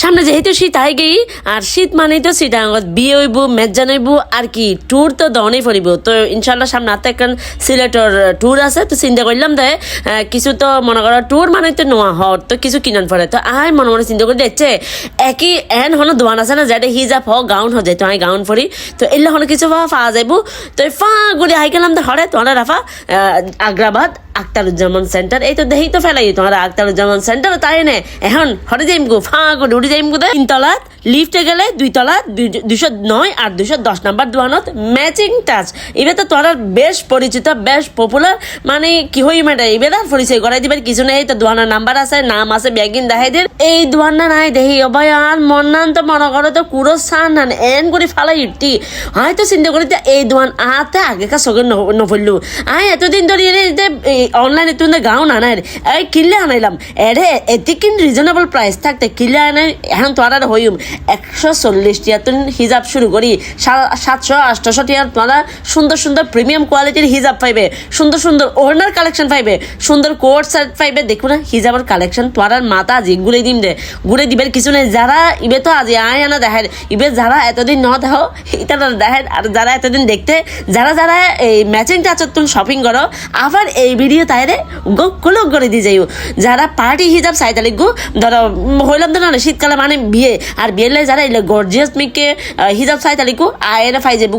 সামনে যেহেতু শীত আই গেই আর শীত মানেই তো আগত বিয়ে হইব মেজান হইব, আর কি ট্যুর তো দনেই ফুরিব তো ইনশাল্লাহ সামনে আতে এখন সিলেটর ট্যুর আছে, তো চিন্তা করলাম দে কিছু তো মনে করো ট্যুর মানে তো নোয়া হর তো কিছু কিনান পড়ে তো আই মনে মনে চিন্তা করে দেখছে একই এন হনো দোয়ান আছে না, যেটা হিজাব হ গাউন হয়ে যায় তো আমি গাউন ফুরি তো এলে হনো কিছু পা ফা যাইব। তো ফা গুলি আই গেলাম তো হরে তোমার রাফা আগ্রাবাদ, আক্তারুজ্জামান সেন্টার এই তো দেখি তো ফেলাই, তোমার আক্তারুজ্জামান সেন্টার তাই নে এখন হরে যাইম গো, ফা করে উড়ে যাইম গো তিন তলাত লিফটে গেলে দুই তলা দুশো নয় আর দুশো দশ নাম্বার দোয়ানত ম্যাচিং টাচ। এবার তো তোরা বেশ পরিচিত, বেশ পপুলার মানে কি হই মেটা এবার আর পরিচয় করাই দিবার কিছু নেই। তো দোয়ানার নাম্বার আছে, নাম আছে, ব্যাগিন দেখাই দিন। এই দোয়ানা নাই দেখি অবাই আর মন নান তো মনে করো তো কুড়ো সান নান, এন করে ফালাই ইটি হয়তো চিন্তা করি এই দোয়ান আতে আগেকার সঙ্গে নফললু আই এতদিন ধরে অনলাইনে তুই গাও না নাই এই কিনলে আনাইলাম। এরে এতে কিন্তু রিজনেবল প্রাইস থাকতে কিনলে আনাই, এখন তো আর হইম। একশো চল্লিশ তুই হিজাব শুরু করি। সাতশো, আটশো টিয়ার তোমরা সুন্দর সুন্দর প্রিমিয়াম কোয়ালিটির হিজাব পাইবে। সুন্দর সুন্দর ওড়নার কালেকশন পাইবে। সুন্দর কোট শার্ট পাইবে। দেখো না, হিজাবের কালেকশন তোরার মাথা আজি ঘুরে দিম দে। ঘুরে দিবের কিছু নেই। যারা ইবে তো আজি আয় আনা দেখায়। ইবে যারা এতদিন ন দেহ এটা দেখায়। আর যারা এতদিন দেখতে, যারা যারা এই ম্যাচিং টাচত তুমি শপিং করো, আবার এই ভিডিও তাইরে গো কুলক করে দিয়ে যাইও। যারা পার্টি হিজাব চাইতালি গো, ধরো হইলাম তো না, শীতকালে মানে বিয়ে। আর বিয়ে লাই যারা এলে গর্জিয়াস মিকে হিজাব চাইতালি গো আয়েরা ফাই যাব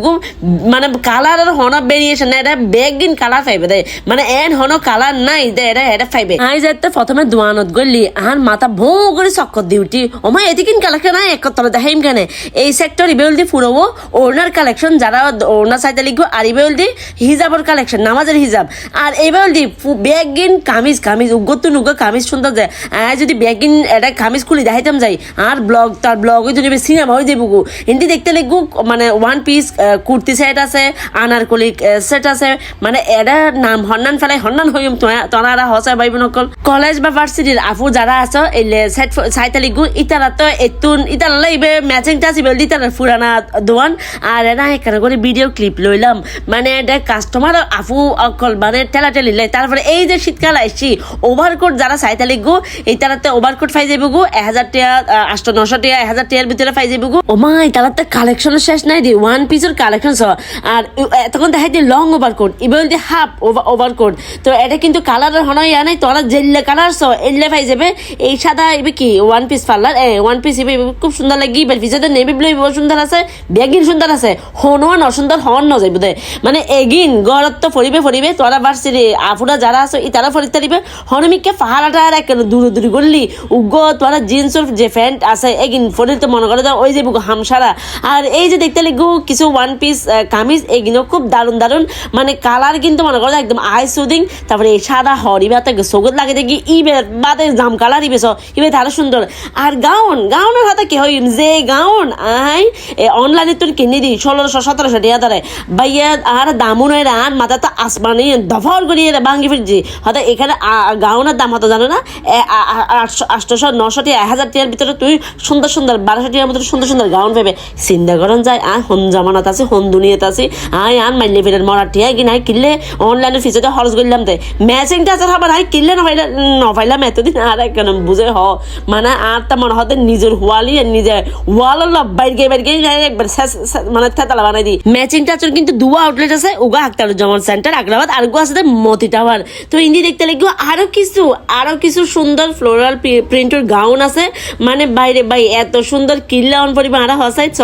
মানে কালার আর হন ভেরিয়েশন এটা বেগিন কালার পাইবে দে। মানে এন হন কালার নাই দে, এটা এটা পাইবে আই যাতে প্রথমে দোয়ানত গলি আর মাথা ভৌ করে চক্কর ডিউটি ওমা এদিকিন কালেকশন আয় এক তলে দেখাইম কেনে? এই সেক্টর ইবেল দি ফুরবো ওনার কালেকশন যারা ওনার চাইতে লিখব আর ইবেল দি হিজাবর কালেকশন নামাজের হিজাব। আর এইবেল দি বেগিন কামিজ কামিজ, উগ্গত নুগ্গ কামিজ সুন্দর যায় আয় যদি বেগিন এটা কামিজ খুলি দেখাইতাম যাই আর ব্লগ তার ব্লগ যদি সিনেমা হয়ে যাব হিন্দি দেখতে লিখব মানে ওয়ান পিস কুর্তি সেট আছে আনারকলি সেট আছে। মানে এটা নাম, হন্নান ফেলাই হন্নান হইম তোনারা হসা ভাই নকল কলেজ বা ভার্সিটির আফু যারা আছে এলে সেট সাইতা লিখব ইতারা তো এতুন ইতারা লাইবে ম্যাচিং টাচ ইবে ইতারা ফুরানা দোয়ান আর এরা এখানে করে ভিডিও ক্লিপ লইলাম মানে এটা কাস্টমার আফু অকল মানে ঠেলা ঠেলি লাই তারপরে এই যে শীতকাল আসছি ওভারকোট যারা চাইতে লিখব এই তারাতে ওভারকোট পাই যাব এক হাজার টাকা আষ্ট নশো টাকা এক হাজার টাকার ভিতরে পাই যাব ও মাই তারাতে কালেকশন শেষ নাই দি ওয়ান পিসের কালেকশন স আর তখন দেখাই দি লং ওভারকোট ইবেল দি হাফ ওভারকোট তো এটা কিন্তু কালারের হন ইয়া নাই তোরা জেললে কালার স এলে পাই যাবে। এই সাদা ইবে কি ওয়ান পিস পার্লার এ ওয়ান পিস ইবে খুব সুন্দর লাগি বেল পিসে নেভি ব্লু সুন্দর আছে বেগিন সুন্দর আছে হনুয়ান অসুন্দর হন ন যাইব দে। মানে এগিন গড়ত তো ফরিবে ফরিবে, তোরা বাড়ছি আফুরা যারা আছে ই তারা ফরিতে দিবে। হনমিককে পাহাড়াটা একেবারে দূরে দূরে করলি উগ্র তোরা জিন্সের যে প্যান্ট আছে এগিন ফরিতে মনে করে ওই যে হামসারা আর এই যে দেখতে লিখব কিছু ওয়ান পিস কামিজ, এগুলো খুব দারুণ দারুণ। মানে কালার কিন্তু মনে করো একদম আই সুদিং তারপরে এই সাদা হরিবা তাকে সগত লাগে দেখি, ইবে বাদে জাম কালার ইবে ইবে তারা সুন্দর। আর গাউন, গাউনের হাতে কি হইম যে গাউন আই অনলাইনে তুই কিনে দি ষোলোশো, সতেরোশো টাকা তারে বাইয়া আর দামুন এর আর মাথা তো আসমানি দফর করিয়ে ভাঙ্গি ফিরছি হয়তো এখানে গাউনের দাম হতো জানো না? আটশো, আটশোশো, নশো টাকা, এক হাজার টাকার ভিতরে তুই সুন্দর সুন্দর বারোশো টাকার ভিতরে সুন্দর সুন্দর গাউন পাবে চিন্তা করেন যায় আর হন জামানাত আছে, হন দুনিয়াতে আছে, আয়, আন মাইলে ফিরেন মরার টিয়া কি নাই, কিনলে অনলাইনে ফিসেতে খরচ করলাম তে। ম্যাচিংটা আছে খাবার হাই কিনলে না পাইলে ন পাইলাম এতদিন আর কেন বুঝে হ। মানে আর তা মনে হতে নিজের ওয়ালি আর নিজে ওয়াল বাইরে বাইরে একবার মানে থেতালা বানাই দি। ম্যাচিং টাচের কিন্তু দুয়া আউটলেট আছে, উগা আক্তারুজ্জামান সেন্টার আগ্রাবাদ, আর গো আছে মতি টাওয়ার তো ইন্দি দেখতে লাগবে, আরও কিছু আরও কিছু সুন্দর ফ্লোরাল প্রিন্টের গাউন আছে। মানে বাইরে বাই এত সুন্দর কিল্লা অন পরিবে আরা হসাই ছ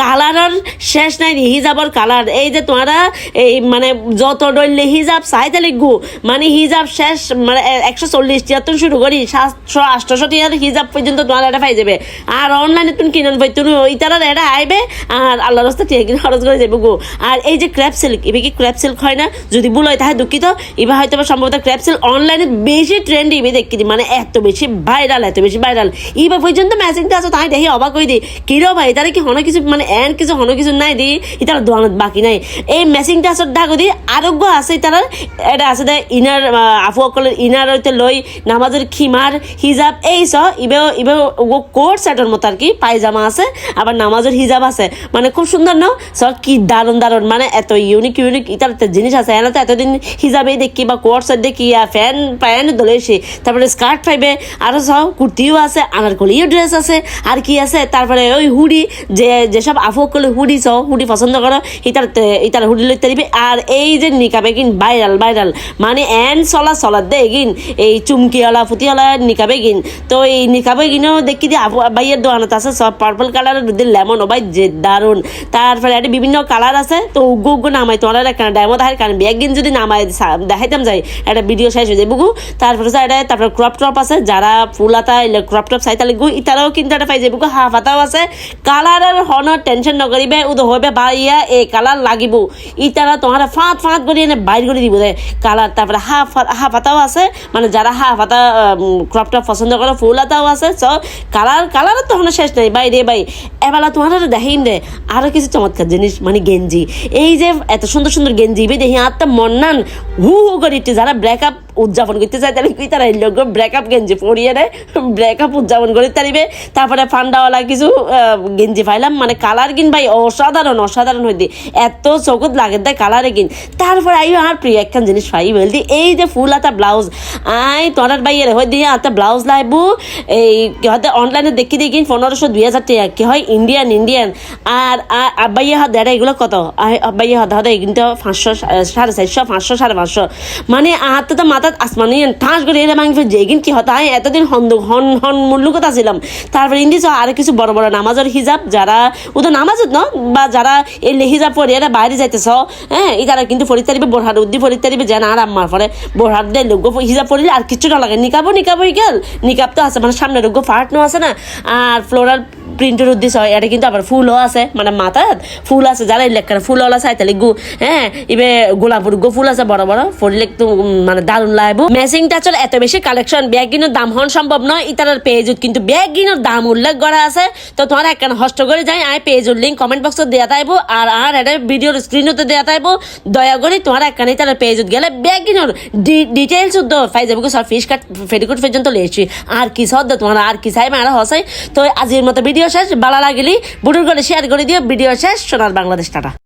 কালারের শেষ নাই হিজাবর কালার। এই যে তোমরা এই মানে যত ডইলে হিজাব চাইতে লিখব মানে হিজাব শেষ মানে একশো চল্লিশ তিয়াত্তর শুরু করি, সাতশো, আটশোশো টিয়ার হিজাব পর্যন্ত তোমার এটা পাই যাবে। আর অনলাইনে তুমি কিনেন পাই তুমি ওই তারা এটা আইবে, আর আল্লাহ রাস্তা টিয়া কিনে খরচ করে যাবে গো। আর এই যে ক্র্যাপ সিল্ক এবার কি ক্র্যাপ সিল্ক হয় না? যদি ভুল হয় তাহলে দুঃখিত। এবার হয়তো সম্ভবত ক্র্যাপ সিল্ক অনলাইনে বেশি ট্রেন্ড ইবে দেখি মানে এত বেশি ভাইরাল এত বেশি ভাইরাল এবার পর্যন্ত ম্যাচিংটা আছে, তাই দেখি দেখি অবাক হয়ে দি কিরো ভাই তারা কি হনো কিছু মানে এন কিছু হনো কিছু নাই দি ইতার দোকানত বাকি নাই। এই মেচিং টাচত ডাকো দি আরোগ্য আছে ইতার এটা আছে দে ইনার আফু অকলের ইনার হইতে লই নামাজের খিমার হিজাব, এই স ইবে ইবে ও কোট সেটের মতো আর কি? পায়জামা আছে, আবার নামাজের হিজাব আছে। মানে খুব সুন্দর ন? স কি দারুণ দারুণ মানে এত ইউনিক ইউনিক ইতার জিনিস আছে। এনে তো এতদিন হিজাবে দেখি বা কোট সেট দেখি ফ্যান প্যান দলেছি। তারপরে স্কার্ট পাইবে। আরও সব কুর্তিও আছে, আনারকলিও ড্রেস আছে। আর কি আছে? তারপরে ওই হুডি যে, যেসব আফু করলে হুডি চ হুডি পছন্দ করো ইতার ইতার হুডি লইতে দিবে আর এই যে নিকাবে কিন ভাইরাল ভাইরাল মানে এন চলা চলা দে গিন, এই চুমকিওয়ালা ফুটিওয়ালা নিকাবে গিন তো এই নিকাবে গিনও দেখি যে আফু ভাইয়ের দোকানত আছে সব পার্পল কালারের লেমন ও ভাই যে দারুণ তারপরে একটা বিভিন্ন কালার আছে, তো উগ্র উগ্র নামাই তোমার একটা ডায়মন্ড হার কারণ ব্যাগ গিন যদি নামাই দেখাইতাম যাই একটা ভিডিও শেষ হয়ে যায় বুকু। তারপরে সাইডে তারপরে ক্রপ টপ আছে যারা ফুলাতা ক্রপ টপ চাই তাহলে গু ইতারাও কিন্তু একটা পাই যাব। হাফ হাতাও আছে। কালারের হন টেনশন নকরিবে উদ হবে বাইয়া এই কালার লাগিব ইতারা তোমার ফাঁত ফাঁত করে এনে বাইর করে দিব দে। কালার তারপরে হাফ হাফ হাতাও আছে। মানে যারা হাফ হাতা ক্রপ টপ পছন্দ করে ফুল হাতাও আছে। চ কালার কালারের তো হন শেষ নাই। বাই রে ভাই এবেলা তোমার দেখিম দে। আরও কিছু চমৎকার জিনিস মানে গেঞ্জি। এই যে এত সুন্দর সুন্দর গেঞ্জি দেখি আত্মা মন্নান হু হু করে যারা ব্রেকআপ উদযাপন করতে চায়, তাহলে কি তারা এই লোক ব্রেকআপ গেঞ্জি পরিয়ে দেয়? ব্রেকআপ উদযাপন করে তারিবে। তারপরে ফান্ডাওয়ালা কিছু গেঞ্জি পাইলাম মানে কালার কিন ভাই অসাধারণ অসাধারণ হইতে। এত চকুত লাগে দেয় কালারে কিন তারপরে আইও আর প্রিয় একখান জিনিস পাই বলতি, এই যে ফুল আতা ব্লাউজ আই, তোরার ভাই এর হয় দিয়ে আতা ব্লাউজ লাইবু। এই হয়তো অনলাইনে দেখি দেখি পনেরোশো দুই হাজার টাকা, কি হয়? ইন্ডিয়ান ইন্ডিয়ান আর আব্বাইয়ে হাত দেয় এগুলো কত? আব্বাই হাত হাতে কিন্তু পাঁচশো, সাড়ে চারশো, পাঁচশো, সাড়ে পাঁচশো। মানে আহাতে তো মাথাত আসমানি ঠাস করে ভাঙি ফেলছে। কিন্তু কি হতো আই এতদিন হন হন হন মূল্য কথা ছিলাম তারপরে ইন্দি আর কিছু বড় বড় নামাজের হিজাব যারা ওদের নামাজত ন, বা যারা এই হিজাব পরে এরা বাইরে যাইতেছ হ্যাঁ তারা কিন্তু ফরিদ তারিবে বোরহাট উদ্দি ফরিদ তারিবে যেন আর আম্মার পরে বোরহাট দেয় লোক হিজাব পরিলে আর কিছু না লাগে নিকাবো নিকাবই গেল নিকাব তো আছে মানে সামনে রোগ্য ফাট নো আছে না। আর ফ্লোরাল প্রিন্টের উদ্দেশ্য হয় এটা কিন্তু আবার ফুলও আছে মানে মাথাত ফুল আছে যারা ইলেকট্রা ফুল ওলা চাই তাহলে হ্যাঁ ইবে গোলাপুর গো ফুল আছে, বড় বড় ফরিলে তো মানে দারুণ লাগবো ম্যাচিং টাচের এত বেশি কালেকশন ব্যাগ কিনোর দাম হন সম্ভব নয় ইতার পেজত কিন্তু ব্যাগ কিনোর দাম উল্লেখ করা আছে। তো তোমার একখান হস্ত করে যাই, আই পেজের লিঙ্ক কমেন্ট বক্সত দেওয়া থাকব আর আর এটা ভিডিওর স্ক্রিনতে দেওয়া থাকব দয়া করে তোমার একখানে তার পেজত গেলে ব্যাগ কিনোর ডিটেলস উদ্দ পাই যাব সব ফিস কাট ফেরিকুট পর্যন্ত লেছি আর কি সদ্য তোমার আর কি চাই মারা হসাই তো আজকের মতো ভিডিও শেষ ভালো লাগলি বুড়ুর করে শেয়ার করে দিও ভিডিও শেষ সোনার বাংলাদেশ টাটা।